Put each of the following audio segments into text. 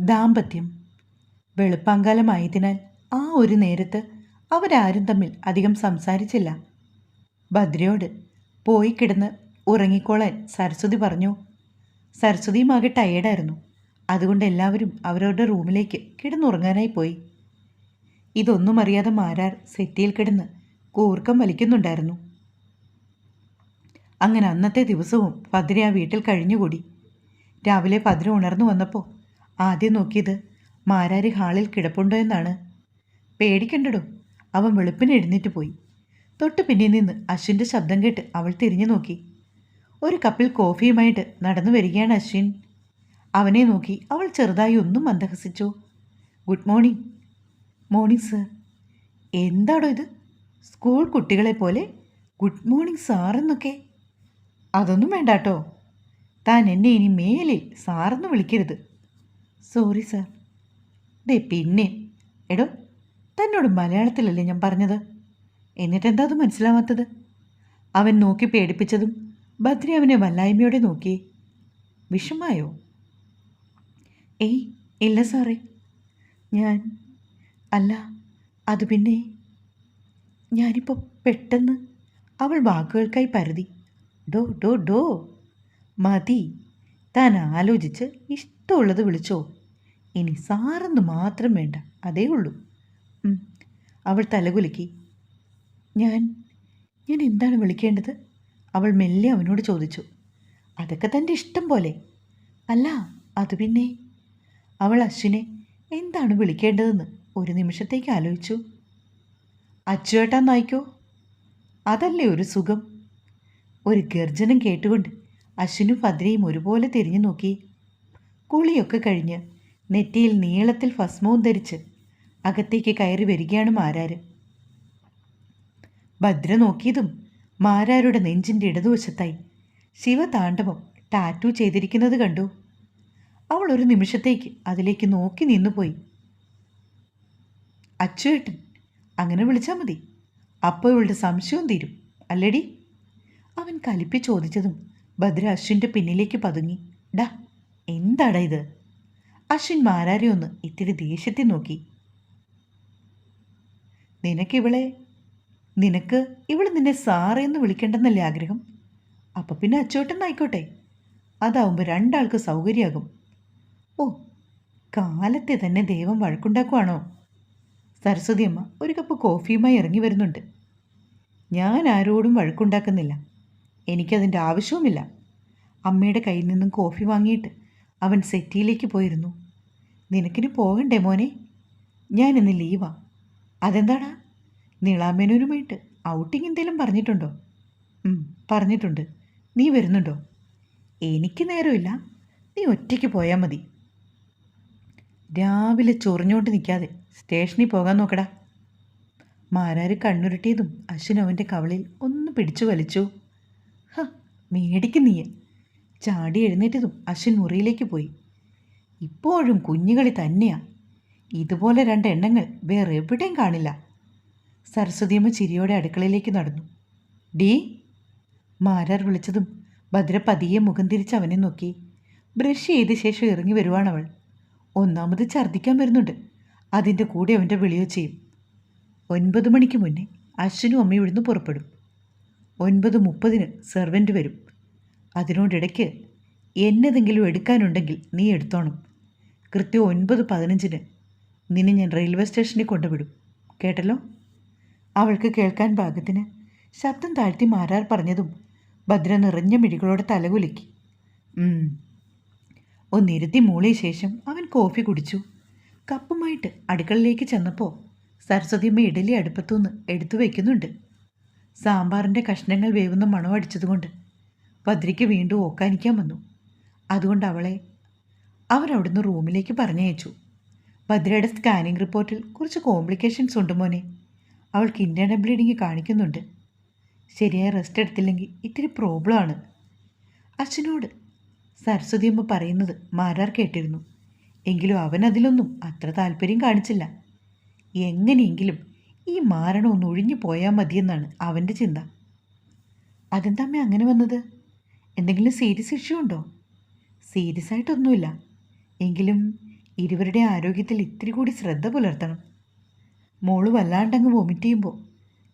ദാമ്പത്യം വെളുപ്പാങ്കാലമായതിനാൽ ആ ഒരു നേരത്ത് അവരാരും തമ്മിൽ അധികം സംസാരിച്ചില്ല. ഭദ്രയോട് പോയി കിടന്ന് ഉറങ്ങിക്കോളാൻ സരസ്വതി പറഞ്ഞു. സരസ്വതിയും ആകെ ടയേർഡായിരുന്നു അതുകൊണ്ട് എല്ലാവരും അവരവരുടെ റൂമിലേക്ക് കിടന്നുറങ്ങാനായി പോയി. ഇതൊന്നും അറിയാതെ മാരാർ സെറ്റിയിൽ കിടന്ന് കൂർക്കം വലിക്കുന്നുണ്ടായിരുന്നു. അങ്ങനെ അന്നത്തെ ദിവസവും ഭദ്ര ആ വീട്ടിൽ കഴിഞ്ഞുകൂടി. രാവിലെ ഭദ്ര ഉണർന്നു വന്നപ്പോൾ ആദ്യം നോക്കിയത് മാരാരി ഹാളിൽ കിടപ്പുണ്ടോ എന്നാണ്. പേടിക്കണ്ടടോ. അവൻ വെളുപ്പിന് എഴുന്നേറ്റ് പോയി. തൊട്ട് പിന്നിൽ നിന്ന് അശ്വിന്റെ ശബ്ദം കേട്ട് അവൾ തിരിഞ്ഞു നോക്കി. ഒരു കപ്പിൽ കോഫിയുമായിട്ട് നടന്നു വരികയാണ് അശ്വിൻ. അവനെ നോക്കി അവൾ ചെറുതായി ഒന്നും മന്ദഹസിച്ചു ഗുഡ് മോർണിംഗ്. Morning sir. എന്താടോ ഇത്? സ്കൂൾ കുട്ടികളെ പോലെ ഗുഡ് മോർണിംഗ് സാറെന്നൊക്കെ അതൊന്നും വേണ്ട കേട്ടോ താൻ എന്നെ ഇനി മേലിൽ സാറെന്ന് വിളിക്കരുത്. Sorry sir. ദേ പിന്നെ. എടോ തന്നോട് മലയാളത്തിലല്ലേ ഞാൻ പറഞ്ഞത്? എന്നിട്ടെന്താ അത് മനസ്സിലാവാത്തത്? അവൻ നോക്കി പേടിപ്പിച്ചതും ഭദ്രി അവനെ വല്ലായ്മയോടെ നോക്കി. വിഷമായോ? ഏയ് ഇല്ല സാറേ. ഞാൻ അല്ല അത് പിന്നെ. ഞാനിപ്പോൾ പെട്ടെന്ന് അവൾ വാക്കുകൾക്കായി പരതി. ഡോ ഡോ ഡോ. മതി. താൻ ആലോചിച്ച് ഇഷ്ടമുള്ളത് വിളിച്ചോ. ഇനി സാറെന്ന് മാത്രം വേണ്ട. അതേ ഉള്ളൂ. അവൾ തലകുലുക്കി. ഞാൻ ഞാൻ എന്താണ് വിളിക്കേണ്ടത്? അവൾ മെല്ലെ അവനോട് ചോദിച്ചു. അതൊക്കെ തന്റെ ഇഷ്ടം പോലെ. അല്ല അത് പിന്നെ? അവൾ അശ്വിനെ എന്താണ് വിളിക്കേണ്ടതെന്ന് ഒരു നിമിഷത്തേക്ക് ആലോചിച്ചു. അച്ചുവേട്ടാ നായിക്കോ? അതല്ലേ ഒരു സുഖം? ഒരു ഗർജനം കേട്ടുകൊണ്ട് അശ്വിനും ഭദ്രയും ഒരുപോലെ തിരിഞ്ഞു നോക്കി. കുളിയൊക്കെ കഴിഞ്ഞ് നെറ്റിയിൽ നീളത്തിൽ ഭസ്മവും ധരിച്ച് അകത്തേക്ക് കയറി വരികയാണ് മാരാർ ഭദ്ര നോക്കിയതും മാരാരുടെ നെഞ്ചിന്റെ ഇടതുവശത്തായി ശിവതാണ്ഡവം ടാറ്റു ചെയ്തിരിക്കുന്നത് കണ്ടു. അവൾ ഒരു നിമിഷത്തേക്ക് അതിലേക്ക് നോക്കി നിന്നുപോയി. അച്ചുവേട്ടൻ അങ്ങനെ വിളിച്ചാൽ മതി. അപ്പോൾ ഇവളുടെ സംശയവും തീരും അല്ലടി? അവൻ കലിപ്പി ചോദിച്ചതും ഭദ്ര അശ്വിന്റെ പിന്നിലേക്ക് പതുങ്ങി. ഡാ എന്താടാ ഇത്? അശ്വിൻ മാരാരെ ഒന്ന് ഇത്തിരി ദേഷ്യത്തിൽ നോക്കി. നിനക്കിവളെ നിനക്ക് ഇവൾ നിന്നെ സാറേന്ന് വിളിക്കേണ്ടെന്നല്ലേ ആഗ്രഹം? അപ്പം പിന്നെ അച്ചോട്ടെന്നായിക്കോട്ടെ അതാവുമ്പോൾ രണ്ടാൾക്ക് സൗകര്യമാകും ഓ കാലത്തെ തന്നെ ദൈവം വഴക്കുണ്ടാക്കുവാണോ? സരസ്വതി അമ്മ ഒരു കപ്പ് കോഫിയുമായി ഇറങ്ങി വരുന്നുണ്ട്. ഞാൻ ആരോടും വഴക്കുണ്ടാക്കുന്നില്ല. എനിക്കതിന്റെ ആവശ്യവുമില്ല. അമ്മയുടെ കയ്യിൽ നിന്നും കോഫി വാങ്ങിയിട്ട് അവൻ സെറ്റിയിലേക്ക് പോയിരുന്നു. നിനക്കിന് പോകണ്ടേ മോനെ? ഞാൻ ഇന്ന് ലീവാ. അതെന്താടാ? നീളാമേനൂരുമായിട്ട് ഔട്ടിംഗ് എന്തെങ്കിലും പറഞ്ഞിട്ടുണ്ടോ? പറഞ്ഞിട്ടുണ്ട്. നീ വരുന്നുണ്ടോ? എനിക്ക് നേരമില്ല. നീ ഒറ്റയ്ക്ക് പോയാൽ മതി. രാവിലെ ചൊറിഞ്ഞോണ്ട് നിൽക്കാതെ സ്റ്റേഷനിൽ പോകാൻ നോക്കടാ. മാരാര് കണ്ണുരുട്ടിയതും അശ്വിൻ കവളിൽ ഒന്ന് പിടിച്ചു വലിച്ചു. ഹ മേടിക്കുന്നീയേ ചാടി എഴുന്നേറ്റതും അശ്വിൻ മുറിയിലേക്ക് പോയി. ഇപ്പോഴും കുഞ്ഞുകളി തന്നെയാ. ഇതുപോലെ രണ്ട് എണ്ണങ്ങൾ വേറെ എവിടെയും കാണില്ല. സരസ്വതിയമ്മ ചിരിയോടെ അടുക്കളയിലേക്ക് നടന്നു. ഡി മാരാർ വിളിച്ചതും ഭദ്ര പതിയെ മുഖം തിരിച്ച് അവനെ നോക്കി. ബ്രഷ് ചെയ്ത ശേഷം ഇറങ്ങി വരുവാണവൾ ഒന്നാമത് ഛർദ്ദിക്കാൻ വരുന്നുണ്ട്. അതിന്റെ കൂടെ അവന്റെ വിളിയോ ചെയ്യും. ഒൻപത് മണിക്ക് മുന്നേ അശ്വിനും അമ്മയും ഇവിടുന്ന് പുറപ്പെടും. ഒൻപത് മുപ്പതിന് സെർവന്റ് വരും. അതിനോടിടയ്ക്ക് എന്നതെങ്കിലും എടുക്കാനുണ്ടെങ്കിൽ നീ എടുത്തോണം. കൃത്യം ഒൻപത് പതിനഞ്ചിന് നിന്നെ ഞാൻ റെയിൽവേ സ്റ്റേഷനിൽ കൊണ്ടുവിടും. കേട്ടല്ലോ? അവൾക്ക് കേൾക്കാൻ പാകത്തിന് ശബ്ദം താഴ്ത്തി മാരാർ പറഞ്ഞതും ഭദ്ര നിറഞ്ഞ മിഴികളോടെ തലകുലുക്കി. ഒന്നിരുത്തി മൂളിയ ശേഷം അവൻ കോഫി കുടിച്ചു. കപ്പുമായിട്ട് അടുക്കളയിലേക്ക് ചെന്നപ്പോൾ സരസ്വതിയമ്മ ഇഡലി അടുപ്പത്തുനിന്ന് എടുത്തു വയ്ക്കുന്നുണ്ട് സാമ്പാറിന്റെ കഷ്ണങ്ങൾ വേവുന്ന മണമടിച്ചതുകൊണ്ട് ഭദ്രയ്ക്ക് വീണ്ടും ഓക്കാനിക്കാൻ വന്നു. അതുകൊണ്ട് അവളെ അവരവിടുന്ന് റൂമിലേക്ക് പറഞ്ഞയച്ചു. ഭദ്രയുടെ സ്കാനിംഗ് റിപ്പോർട്ടിൽ കുറച്ച് കോംപ്ലിക്കേഷൻസ് ഉണ്ട് മോനെ. അവൾക്ക് ഇന്റേണൽ ബ്ലീഡിങ് കാണിക്കുന്നുണ്ട്. ശരിയായ റെസ്റ്റ് എടുത്തില്ലെങ്കിൽ ഇത്തിരി പ്രോബ്ലമാണ് അച്ഛനോട് സരസ്വതിയമ്മ പറയുന്നത് മാരാർ കേട്ടിരുന്നു. എങ്കിലും അവൻ അതിലൊന്നും അത്ര താല്പര്യം കാണിച്ചില്ല. എങ്ങനെയെങ്കിലും ഈ മാരണം ഒന്ന് ഒഴിഞ്ഞു പോയാൽ മതിയെന്നാണ് അവന്റെ ചിന്ത. അതെന്താമ്മ അങ്ങനെ വന്നത്? എന്തെങ്കിലും സീരിയസ് ഇഷ്യൂ ഉണ്ടോ? സീരിയസ് ആയിട്ടൊന്നുമില്ല. എങ്കിലും ഇരുവരുടെ ആരോഗ്യത്തിൽ ഇത്തിരി കൂടി ശ്രദ്ധ പുലർത്തണം. മോൾ വല്ലാണ്ടങ്ങ് വോമിറ്റ് ചെയ്യുമ്പോൾ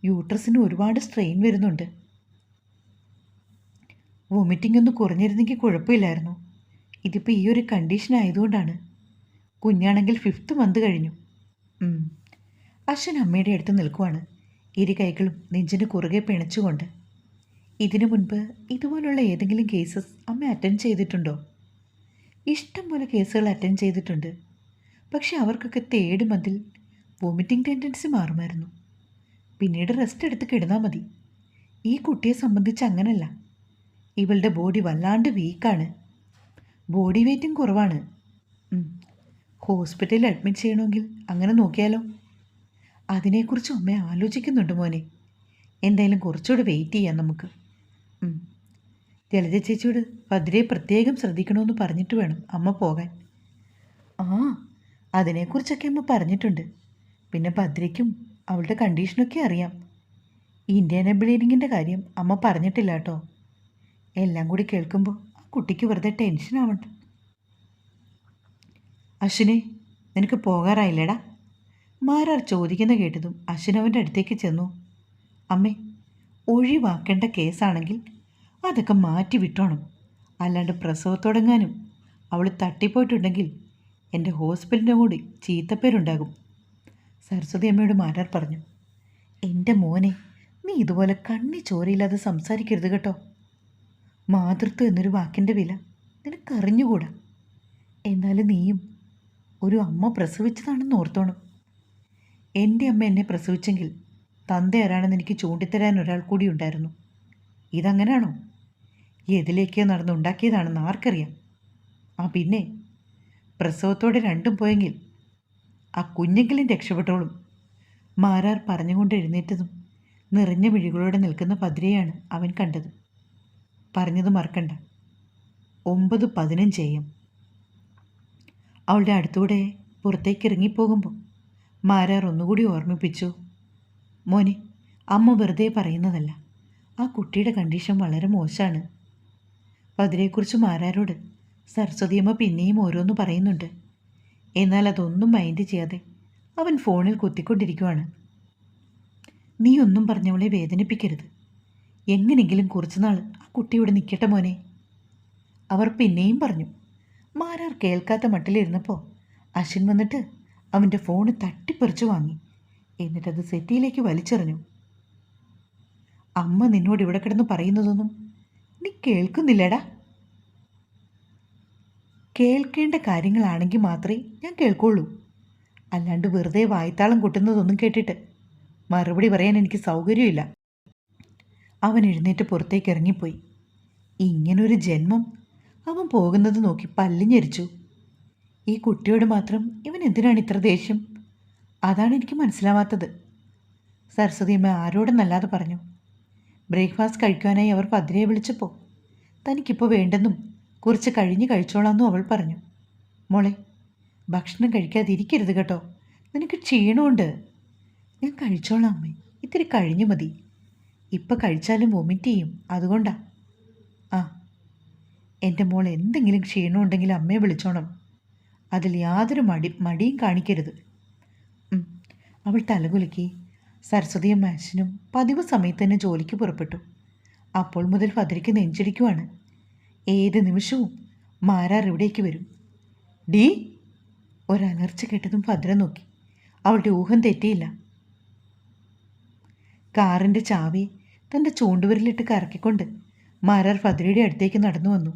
യൂട്രസിന് ഒരുപാട് സ്ട്രെയിൻ വരുന്നുണ്ട്. വോമിറ്റിംഗ് ഒന്ന് കുറഞ്ഞിരുന്നെങ്കിൽ കുഴപ്പമില്ലായിരുന്നു. ഇതിപ്പോൾ ഈ ഒരു കണ്ടീഷൻ ആയതുകൊണ്ടാണ്. കുഞ്ഞാണെങ്കിൽ ഫിഫ്ത്ത് മന്ത് കഴിഞ്ഞു. അശ്വൻ അമ്മയുടെ അടുത്ത് നിൽക്കുവാണ്. ഇരു കൈകളും നെഞ്ചിന് കുറുകെ പിണച്ചുകൊണ്ട് ഇതിനു മുൻപ് ഇതുപോലുള്ള ഏതെങ്കിലും കേസസ് അമ്മ അറ്റൻഡ് ചെയ്തിട്ടുണ്ടോ? ഇഷ്ടം പോലെ കേസുകൾ അറ്റൻഡ് ചെയ്തിട്ടുണ്ട്. പക്ഷെ അവർക്കൊക്കെ തേർഡ് മതിൽ വോമിറ്റിംഗ് ടെൻഡൻസി മാറുമായിരുന്നു. പിന്നീട് റെസ്റ്റ് എടുത്ത് കിടന്നാൽ മതി. ഈ കുട്ടിയെ സംബന്ധിച്ച് അങ്ങനല്ല. ഇവളുടെ ബോഡി വല്ലാണ്ട് വീക്കാണ് ബോഡി വെയ്റ്റും കുറവാണ്. ഹോസ്പിറ്റലിൽ അഡ്മിറ്റ് ചെയ്യണമെങ്കിൽ അങ്ങനെ നോക്കിയാലോ? അതിനെക്കുറിച്ച് അമ്മ ആലോചിക്കുന്നുണ്ട് മോനെ. എന്തായാലും കുറച്ചുകൂടെ വെയിറ്റ് ചെയ്യാം നമുക്ക്. ജലജ ചേച്ചിയോട് ഭദ്രയെ പ്രത്യേകം ശ്രദ്ധിക്കണമെന്ന് പറഞ്ഞിട്ട് വേണം അമ്മ പോകാൻ. ആ അതിനെക്കുറിച്ചൊക്കെ അമ്മ പറഞ്ഞിട്ടുണ്ട്. പിന്നെ ഭദ്രയ്ക്കും അവളുടെ കണ്ടീഷനൊക്കെ അറിയാം. ഇന്ത്യൻ ബ്ലീഡിങ്ങിന്റെ കാര്യം അമ്മ പറഞ്ഞിട്ടില്ല കേട്ടോ. എല്ലാം കൂടി കേൾക്കുമ്പോൾ ആ കുട്ടിക്ക് വെറുതെ ടെൻഷനാവണ്ട അശ്വിനെ നിനക്ക് പോകാറായില്ലേടാ? മാരാർ ചോദിക്കുന്ന കേട്ടതും അശ്വിൻ അവന്റെ അടുത്തേക്ക് ചെന്നു. അമ്മേ ഒഴിവാക്കേണ്ട കേസാണെങ്കിൽ അതൊക്കെ മാറ്റി വിട്ടോണം. അല്ലാണ്ട് പ്രസവത്തുടങ്ങാനും അവൾ തട്ടിപ്പോയിട്ടുണ്ടെങ്കിൽ എന്റെ ഹോസ്പിറ്റലിന്റെ കൂടി ചീത്തപ്പേരുണ്ടാകും. സരസ്വതി അമ്മയോട് മാരാർ പറഞ്ഞു എന്റെ മോനെ നീ ഇതുപോലെ കണ്ണി ചോരയില്ലാതെ സംസാരിക്കരുത് കേട്ടോ. മാതൃത്വം എന്നൊരു വാക്കിന്റെ വില നിനക്കറിഞ്ഞുകൂടാ. എന്നാലും നീയും ഒരു അമ്മ പ്രസവിച്ചതാണെന്ന് ഓർത്തോണം. എന്റെ അമ്മ എന്നെ പ്രസവിച്ചെങ്കിൽ തന്ത ആരാണെന്ന് എനിക്ക് ചൂണ്ടിത്തരാൻ ഒരാൾ കൂടി ഉണ്ടായിരുന്നു. ഇതങ്ങനാണോ? എതിലേക്കോ നടന്നുണ്ടാക്കിയതാണെന്ന് ആർക്കറിയാം? ആ പിന്നെ പ്രസവത്തോടെ രണ്ടും പോയെങ്കിൽ ആ കുഞ്ഞെങ്കിലും രക്ഷപ്പെട്ടോളും. മാരാർ പറഞ്ഞുകൊണ്ട് എഴുന്നേറ്റതും നിറഞ്ഞ മിഴികളോടെ നിൽക്കുന്ന പതിരെയാണ് അവൻ കണ്ടത്. പറഞ്ഞത് മറക്കണ്ട. ഒമ്പത് പതിനഞ്ച് എം. അവളുടെ അടുത്തൂടെ പുറത്തേക്ക് ഇറങ്ങിപ്പോകുമ്പോൾ മാരാർ ഒന്നുകൂടി ഓർമ്മിപ്പിച്ചു. മോനെ അമ്മ വെറുതെ പറയുന്നതല്ല. ആ കുട്ടിയുടെ കണ്ടീഷൻ വളരെ മോശമാണ് ഭദ്രയെക്കുറിച്ച് മാരാരോട് സരസ്വതിയമ്മ പിന്നെയും ഓരോന്ന് പറയുന്നുണ്ട്. എന്നാൽ അതൊന്നും മൈൻഡ് ചെയ്യാതെ അവൻ ഫോണിൽ കുത്തിക്കൊണ്ടിരിക്കുവാണ്. നീ ഒന്നും പറഞ്ഞവളെ വേദനിപ്പിക്കരുത്. എങ്ങനെങ്കിലും കുറച്ചുനാൾ ആ കുട്ടിയോട് നിൽക്കട്ടെ മോനെ. അവർ പിന്നെയും പറഞ്ഞു. മാരാർ കേൾക്കാത്ത മട്ടിലിരുന്നപ്പോൾ അശ്വിൻ വന്നിട്ട് അവന്റെ ഫോണ് തട്ടിപ്പറിച്ചു വാങ്ങി. എന്നിട്ടത് സെറ്റിയിലേക്ക് വലിച്ചെറിഞ്ഞു. അമ്മ നിന്നോട് ഇവിടെ കിടന്ന് പറയുന്നതൊന്നും നീ കേൾക്കുന്നില്ലടാ. കേൾക്കേണ്ട കാര്യങ്ങളാണെങ്കിൽ മാത്രമേ ഞാൻ കേൾക്കുള്ളൂ. അല്ലാണ്ട് വെറുതെ വായ്ത്താളം കൊട്ടുന്നതൊന്നും കേട്ടിട്ട് മറുപടി പറയാൻ എനിക്ക് സൗകര്യമില്ല. അവൻ എഴുന്നേറ്റ് പുറത്തേക്ക് ഇറങ്ങിപ്പോയി. ഇങ്ങനൊരു ജന്മം അവൻ പോകുന്നത് നോക്കി പല്ലിഞ്ഞരിച്ചു. ഈ കുട്ടിയോട് മാത്രം ഇവൻ എന്തിനാണ് ഇത്ര ദേഷ്യം? അതാണ് എനിക്ക് മനസ്സിലാവാത്തത്. സരസ്വതിയമ്മ ആരോടെന്നല്ലാതെ പറഞ്ഞു. ബ്രേക്ക്ഫാസ്റ്റ് കഴിക്കാനായി അവർ പതിരയെ വിളിച്ചപ്പോൾ തനിക്കിപ്പോൾ വേണ്ടെന്നും കുറച്ച് കഴിഞ്ഞ് കഴിച്ചോളാമെന്നും അവൾ പറഞ്ഞു. മോളെ ഭക്ഷണം കഴിക്കാതിരിക്കരുത് കേട്ടോ. നിനക്ക് ക്ഷീണമുണ്ട്. ഞാൻ കഴിച്ചോളാം അമ്മേ. ഇത്തിരി കഴിഞ്ഞു മതി. ഇപ്പം കഴിച്ചാലും വൊമിറ്റ് ചെയ്യും. അതുകൊണ്ടാ. ആ. എന്റെ മോൾ എന്തെങ്കിലും ക്ഷീണമുണ്ടെങ്കിൽ അമ്മയെ വിളിച്ചോണം. അതിൽ യാതൊരു മടി മടിയും കാണിക്കരുത്. അവൾ തലകുലുക്കി. സരസ്വതിയും മാഷിനും പതിവ് സമയത്ത് തന്നെ ജോലിക്ക് പുറപ്പെട്ടു. അപ്പോൾ മുതൽ ഫതിരയ്ക്ക് നെഞ്ചിടിക്കുവാണ്. ഏത് നിമിഷവും മാരാർ ഇവിടേക്ക് വരും. ഡീ! ഒരലർച്ച കേട്ടതും ഭദ്ര നോക്കി. അവളുടെ ഊഹം തെറ്റിയില്ല. കാറിന്റെ ചാവി തന്റെ ചൂണ്ടുവിരലിട്ട് കറക്കിക്കൊണ്ട് മാരാർ ഭദ്രയുടെ അടുത്തേക്ക് നടന്നു വന്നു.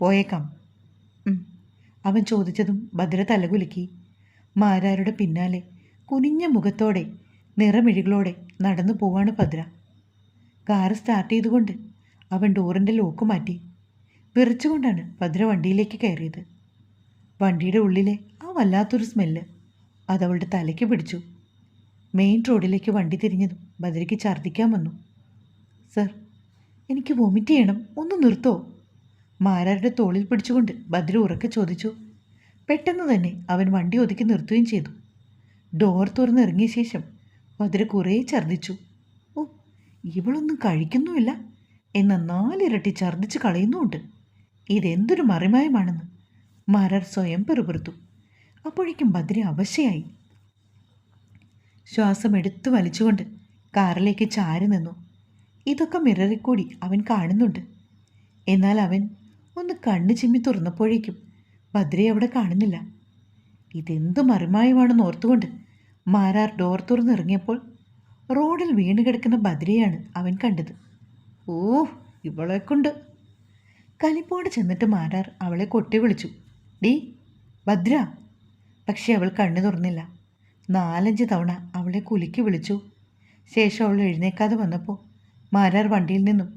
പോയേക്കാം. അവൻ ചോദിച്ചതും ഭദ്ര തലകുലുക്കി. മാരാരുടെ പിന്നാലെ കുനിഞ്ഞ മുഖത്തോടെ നിറമിഴികളോടെ നടന്നു പോവാണ് ഭദ്ര. കാറ് സ്റ്റാർട്ട് ചെയ്തുകൊണ്ട് അവൻ ഡോറിന്റെ ലോക്ക് മാറ്റി വിറച്ചുകൊണ്ടാണ് ഭദ്ര വണ്ടിയിലേക്ക് കയറിയത്. വണ്ടിയുടെ ഉള്ളിലെ ആ വല്ലാത്തൊരു സ്മെല്ല് അതവളുടെ തലയ്ക്ക് പിടിച്ചു. മെയിൻ റോഡിലേക്ക് വണ്ടി തിരിഞ്ഞതും ഭദ്രയ്ക്ക് ഛർദ്ദിക്കാൻ വന്നു. സർ എനിക്ക് വൊമിറ്റ് ചെയ്യണം. ഒന്ന് നിർത്തോ? മാരാരുടെ തോളിൽ പിടിച്ചുകൊണ്ട് ഭദ്ര ഉറക്കെ ചോദിച്ചു. പെട്ടെന്ന് തന്നെ അവൻ വണ്ടി ഒതുക്കി നിർത്തുകയും ചെയ്തു. ഡോർ തുറന്നിറങ്ങിയ ശേഷം ഭദ്ര കുറേ ഛർദ്ദിച്ചു. ഓ ഇവളൊന്നും കഴിക്കുന്നുമില്ല എന്ന നാലിരട്ടി ഛർദ്ദിച്ച് കളയുന്നുമുണ്ട്. ഇതെന്തൊരു മറിമായമാണെന്ന് മരർ സ്വയം പെറുപിറുത്തു. അപ്പോഴേക്കും ഭദ്ര അവശയായി. ശ്വാസം എടുത്തു വലിച്ചുകൊണ്ട് കാറിലേക്ക് ചാരി നിന്നു. ഇതൊക്കെ മിററിൽ കൂടി അവൻ കാണുന്നുണ്ട്. എന്നാൽ അവൻ ഒന്ന് കണ്ണ് ചിമ്മി തുറന്നപ്പോഴേക്കും ഭദ്രയെ അവിടെ കാണുന്നില്ല. ഇതെന്ത് മറിമായമാണെന്ന് ഓർത്തുകൊണ്ട് മാരാർ ഡോർ തുറന്നിറങ്ങിയപ്പോൾ റോഡിൽ വീണ് കിടക്കുന്ന ഭദ്രയാണ് അവൻ കണ്ടത്. ഓ ഇവളെ കൊണ്ട് കലിപ്പോടെ ചെന്നിട്ട് മാരാർ അവളെ കൊട്ടി വിളിച്ചു. ഡീ ഭദ്ര പക്ഷെ അവൾ കണ്ണു തുറന്നില്ല. നാലഞ്ച് തവണ അവളെ കുലുക്കി വിളിച്ചു. ശേഷം അവൾ എഴുന്നേക്കാതെ വന്നപ്പോൾ മാരാർ വണ്ടിയിൽ നിന്നും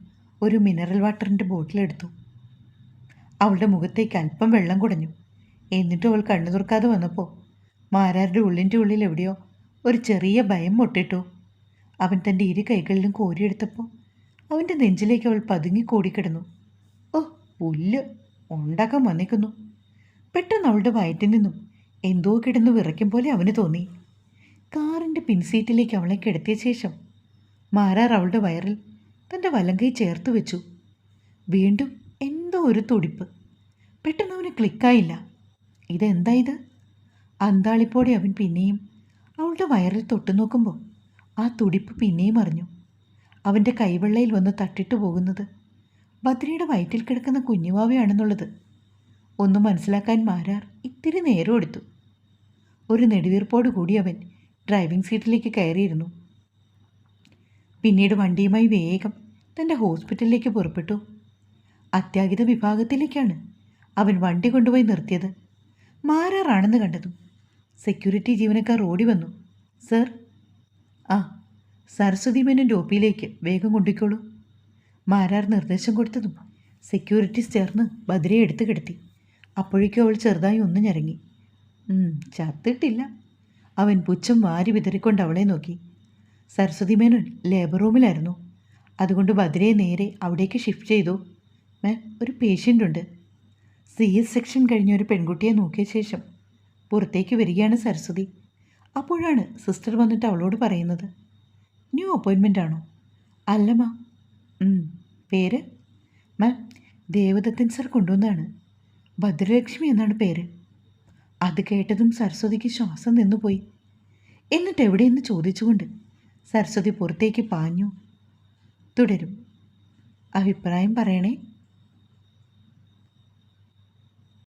ഒരു മിനറൽ വാട്ടറിന്റെ ബോട്ടിലെടുത്തു അവളുടെ മുഖത്തേക്ക് അല്പം വെള്ളം കുടഞ്ഞു. എന്നിട്ടും അവൾ കണ്ണു തുറക്കാതെ വന്നപ്പോൾ മാരാരുടെ ഉള്ളിന്റെ ഉള്ളിൽ എവിടെയോ ഒരു ചെറിയ ഭയം മുട്ടിട്ടു. അവൻ തന്റെ ഇരു കൈകളിലും കോരിയെടുത്തപ്പോൾ അവന്റെ നെഞ്ചിലേക്ക് അവൾ പതുങ്ങി കൂടിക്കിടന്നു. ഓ പുല്ല്! ഉണ്ടാക്കാൻ വന്നിക്കുന്നു. പെട്ടെന്ന് അവളുടെ വയറ്റിൽ നിന്നും എന്തോ കിടന്ന് വിറയ്ക്കും പോലെ അവന് തോന്നി. കാറിന്റെ പിൻസീറ്റിലേക്ക് അവളെ കിടത്തിയ ശേഷം മാരാർ അവളുടെ വയറിൽ തന്റെ വലങ്കൈ ചേർത്ത് വെച്ചു. വീണ്ടും എന്തോ ഒരു തുടിപ്പ്. പെട്ടെന്ന് അവന് ക്ലിക്കായില്ല. ഇതെന്താ ഇത്? അന്താളിപ്പോടെ അവൻ പിന്നെയും അവളുടെ വയറിൽ തൊട്ടു നോക്കുമ്പോൾ ആ തുടിപ്പ് പിന്നെയും അറിഞ്ഞു. അവന്റെ കൈവെള്ളയിൽ വന്ന് തട്ടിട്ടു പോകുന്നത് ബദ്രിയുടെ വയറ്റിൽ കിടക്കുന്ന കുഞ്ഞുവാവയാണെന്നുള്ളത് ഒന്നും മനസ്സിലാക്കാൻ മാരാർ ഇത്തിരി നേരം എടുത്തു. ഒരു നെടുവീർപ്പോട് കൂടി അവൻ ഡ്രൈവിംഗ് സീറ്റിലേക്ക് കയറിയിരുന്നു. പിന്നീട് വണ്ടിയുമായി വേഗം തന്റെ ഹോസ്പിറ്റലിലേക്ക് പുറപ്പെട്ടു. അത്യാഹിത വിഭാഗത്തിലേക്കാണ് അവൻ വണ്ടി കൊണ്ടുപോയി നിർത്തിയത്. മാരാറാണെന്ന് കണ്ടതും സെക്യൂരിറ്റി ജീവനക്കാർ ഓടി വന്നു. സർ ആ സരസ്വതി മേനന്റെ ഒപ്പിയിലേക്ക് വേഗം കൊണ്ടിക്കോളൂ മാരാർ നിർദ്ദേശം കൊടുത്തതും സെക്യൂരിറ്റീസ് ചേർന്ന് ബദ്രയെ എടുത്തു കിടത്തി. അപ്പോഴേക്കും അവൾ ചെറുതായി ഒന്ന് ഞരങ്ങി. "ഉം, ചത്തിട്ടില്ല. അവൻ പുച്ഛം വാരി വിതറിക്കൊണ്ട് അവളെ നോക്കി. സരസ്വതി മേനോൻ ലേബർ റൂമിലായിരുന്നു. അതുകൊണ്ട് ബദ്രയെ നേരെ അവിടേക്ക് ഷിഫ്റ്റ് ചെയ്തു. മാം ഒരു പേഷ്യന്റ് ഉണ്ട്. സി എസ് സെക്ഷൻ കഴിഞ്ഞ ഒരു പെൺകുട്ടിയെ നോക്കിയ ശേഷം പുറത്തേക്ക് വരികയാണ് സരസ്വതി. അപ്പോഴാണ് സിസ്റ്റർ വന്നിട്ട് അവളോട് പറയുന്നത് ന്യൂ അപ്പോയിൻമെന്റ് ആണോ? അല്ല പേര്? മാം ദേവദത്തൻ സർ കൊണ്ടുവന്നാണ് ഭദ്രലക്ഷ്മി എന്നാണ് പേര്. അത് കേട്ടതും സരസ്വതിക്ക് ശ്വാസം നിന്നുപോയി. എന്നിട്ട് എവിടെയെന്ന് ചോദിച്ചുകൊണ്ട് സരസ്വതി പുറത്തേക്ക് പാഞ്ഞു. തുടരും. അഭിപ്രായം പറയണേ.